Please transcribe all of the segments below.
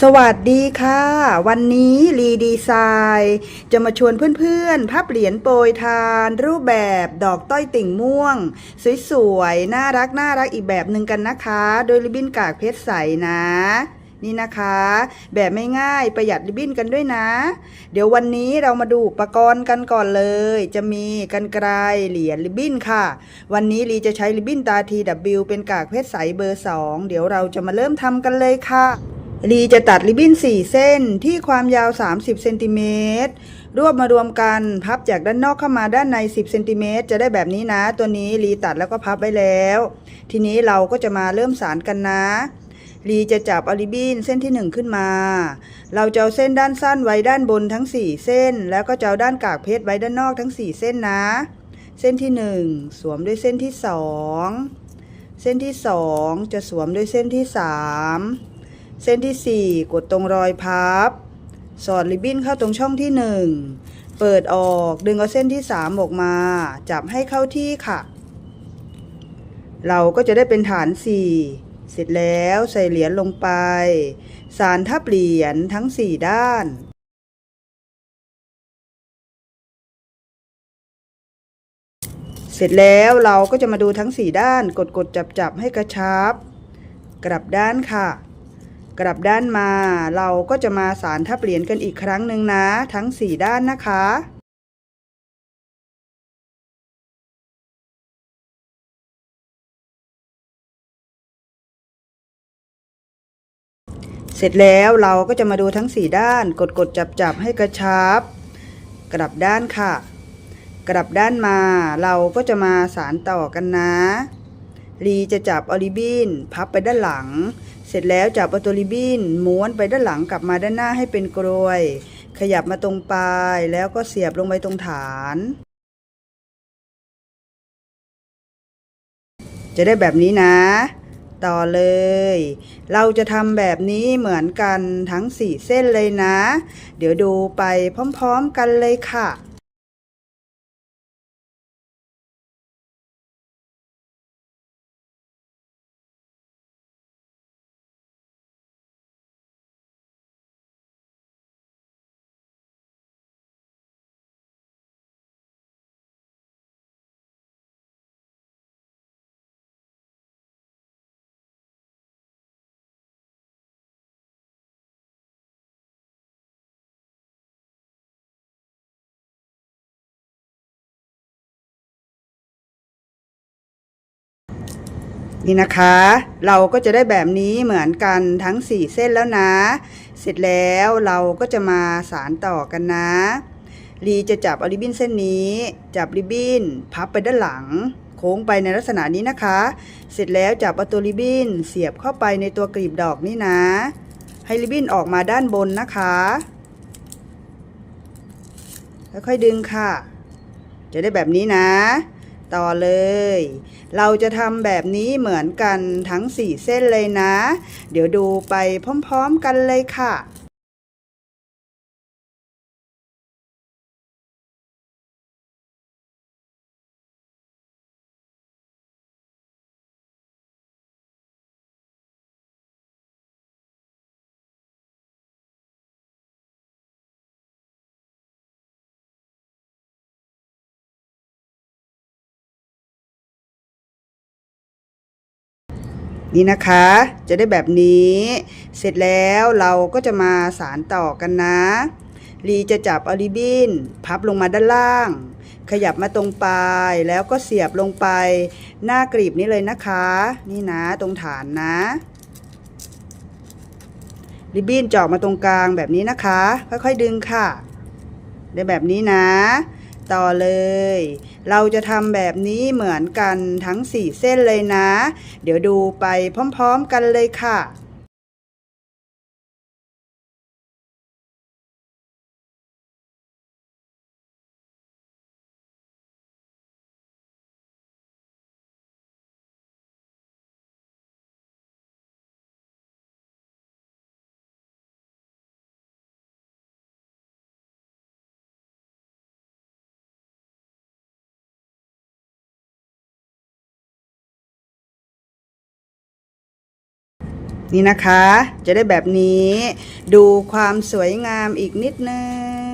สวัสดีค่ะ วันนี้รีดีไซน์จะมาชวนเพื่อนๆ พับเหรียญโปรยทาน รูปแบบดอกต้อยติ่งม่วง สวยๆ น่ารักน่ารักอีกแบบหนึ่งกันนะคะ โดยริบบิ้นกากเพชรใสนะ นี่นะคะ แบบไม่ง่ายประหยัดริบบิ้นกันด้วยนะ เดี๋ยววันนี้เรามาดูอุปกรณ์กันก่อนเลย จะมีกันไกรเหรียญริบบิ้นค่ะ วันนี้ลีจะใช้ริบบิ้นตา TW เป็นกากเพชรใสเบอร์ 2 เดี๋ยวเราจะมาเริ่มทำกันเลยค่ะ ลีจะตัดริบบิ้น 4 เส้นที่ความยาว 30เซนติเมตรรวบมารวมกันพับจากด้านนอกเข้ามาด้านใน 10เซนติเมตรจะได้แบบนี้นะ ตัวนี้ลีตัดแล้วก็พับไว้แล้ว ทีนี้เราก็จะมาเริ่มสารกันนะลีจะจับอาริบบิ้นเส้นที่ 1 ขึ้นมา เราจะเอาเส้นด้านสั้นไว้ด้านบนทั้ง 4 เส้น แล้วก็จะเอาด้านกากเพชรไว้ด้านนอกทั้ง 4 เส้นนะ เส้นที่ 1 สวมด้วยเส้นที่ 2 เส้นที่ 2 จะสวมด้วยเส้นที่ 3 เส้นที่ 4 กดตรงรอยพับ สอดริบบิ้นเข้าตรงช่องที่ 1 เปิดออกดึงเอาเส้นที่ 3 ออกมา จับให้เข้าที่ค่ะ เราก็จะได้เป็นฐาน 4 เสร็จแล้วใส่เหรียญลงไป สารทับเหรียญทั้ง 4 ด้านเสร็จแล้วเราก็จะมาดูทั้ง 4 ด้านกดกดจับจับให้กระชับ กลับด้านค่ะ กลับด้านมาเราก็จะมาสารทับเหรียญกันอีกครั้งหนึ่งนะ ทั้ง 4 ด้านนะคะ เสร็จแล้วเราก็จะมาดูทั้ง 4 ด้าน กดกดจับจับให้กระชับ กลับด้านค่ะ กลับด้านมาเราก็จะมาสารต่อกันนะลีจะจับออริบินพับไปด้านหลัง ร็จแล้วจับเอาตัวริบบินม้วนไปด้านหลังกลับมาด้านหน้าให้เป็นกรวย ขยับมาตรงปลายแล้วก็เสียบลงไปตรงฐาน จะได้แบบนี้นะ ต่อเลย เราจะทำแบบนี้เหมือนกันทั้ง 4 เส้นเลยนะ เดี๋ยวดูไปพร้อมๆกันเลยค่ะ นี่นะคะ เราก็จะได้แบบนี้เหมือนกันทั้ง 4 เส้นแล้วนะ เสร็จแล้วเราก็จะมาสารต่อกันนะลีจะจับเอาริบบิ้นเส้นนี้ จับริบบิ้นพับไปด้านหลัง โค้งไปในลักษณะนี้นะคะ เสร็จแล้วจับเอาตัวริบบิ้นเสียบเข้าไปในตัวกลีบดอกนี่นะ ให้ริบบิ้นออกมาด้านบนนะคะค่อยๆดึงค่ะ จะได้แบบนี้นะ ต่อเลย เราจะทำแบบนี้เหมือนกันทั้ง 4 เส้นเลยนะ เดี๋ยวดูไปพร้อมๆกันเลยค่ะ นี่นะคะ จะได้แบบนี้ เสร็จแล้วเราก็จะมาสารต่อกันนะลีจะจับออริบินพับลงมาด้านล่าง ขยับมาตรงปลาย แล้วก็เสียบลงไป หน้ากรีบนี้เลยนะคะ นี่นะตรงฐานนะริบบิ้นจาะมาตรงกลางแบบนี้นะคะ ค่อยๆดึงค่ะ ได้แบบนี้นะ ต่อเลย เราจะทำแบบนี้เหมือนกันทั้ง 4 เส้นเลยนะ เดี๋ยวดูไปพร้อม ๆ กันเลยค่ะ นี่นะคะ จะได้แบบนี้ ดูความสวยงามอีกนิดนึง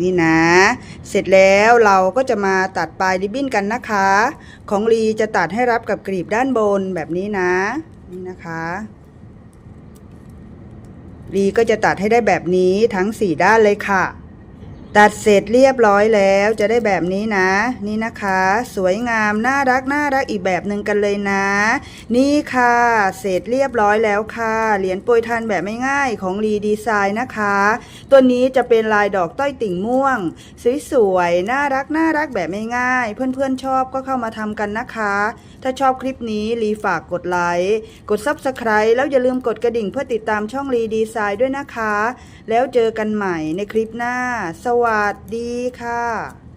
นี่นะ เสร็จแล้วเราก็จะมาตัดปลายริบบิ้นกันนะคะ ของลีจะตัดให้รับกับกรีบด้านบนแบบนี้นะ นี่นะคะลีก็จะตัดให้ได้แบบนี้ทั้งสี่ด้านเลยค่ะ ตัดเสร็จเรียบร้อยแล้วจะได้แบบนี้นะ นี่นะคะ สวยงามน่ารักน่ารักอีกแบบหนึ่งกันเลยนะ นี่ค่ะ เสร็จเรียบร้อยแล้วค่ะเหรียญโปรยทานแบบไม่ง่ายของรีดีไซน์นะคะ ตัวนี้จะเป็นลายดอกต้อยติ่งม่วง สวยๆน่ารักน่ารักแบบไม่ง่าย เพื่อนๆชอบก็เข้ามาทำกันนะคะ ถ้าชอบคลิปนี้รีฝากกดไลค์กด Subscribe แล้วอย่าลืมกดกระดิ่งเพื่อติดตามช่องรีดีไซน์ด้วยนะคะ แล้วเจอกันใหม่ในคลิปหน้าสวัสดีค่ะ